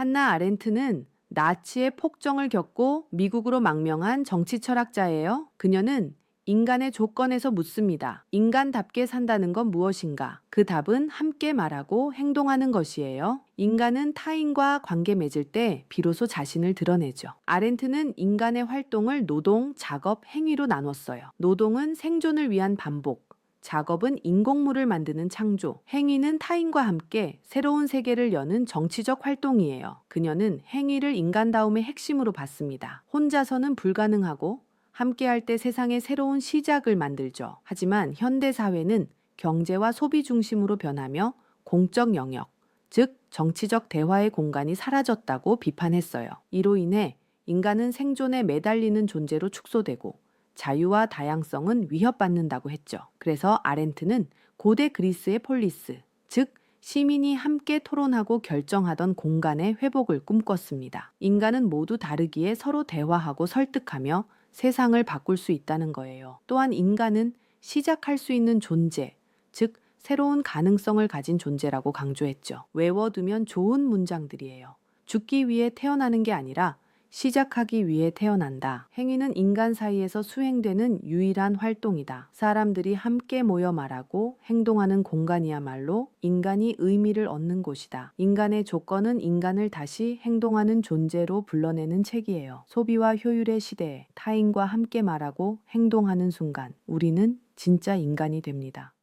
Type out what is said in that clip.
한나 아렌트는 나치의 폭정을 겪고 미국으로 망명한 정치 철학자예요. 그녀는 인간의 조건에서 묻습니다. 인간답게 산다는 건 무엇인가? 그 답은 함께 말하고 행동하는 것이에요. 인간은 타인과 관계 맺을 때 비로소 자신을 드러내죠. 아렌트는 인간의 활동을 노동, 작업, 행위로 나눴어요. 노동은 생존을 위한 반복, 작업은 인공물을 만드는 창조, 행위는 타인과 함께 새로운 세계를 여는 정치적 활동이에요. 그녀는 행위를 인간다움의 핵심으로 봤습니다. 혼자서는 불가능하고 함께할 때 세상의 새로운 시작을 만들죠. 하지만 현대 사회는 경제와 소비 중심으로 변하며 공적 영역, 즉 정치적 대화의 공간이 사라졌다고 비판했어요. 이로 인해 인간은 생존에 매달리는 존재로 축소되고 자유와 다양성은 위협받는다고 했죠. 그래서 아렌트는 고대 그리스의 폴리스, 즉 시민이 함께 토론하고 결정하던 공간의 회복을 꿈꿨습니다. 인간은 모두 다르기에 서로 대화하고 설득하며 세상을 바꿀 수 있다는 거예요. 또한 인간은 시작할 수 있는 존재, 즉 새로운 가능성을 가진 존재라고 강조했죠. 외워두면 좋은 문장들이에요. 죽기 위해 태어나는 게 아니라 시작하기 위해 태어난다. 행위는 인간 사이에서 수행되는 유일한 활동이다. 사람들이 함께 모여 말하고 행동하는 공간이야말로 인간이 의미를 얻는 곳이다. 인간의 조건은 인간을 다시 행동하는 존재로 불러내는 책이에요. 소비와 효율의 시대에 타인과 함께 말하고 행동하는 순간 우리는 진짜 인간이 됩니다.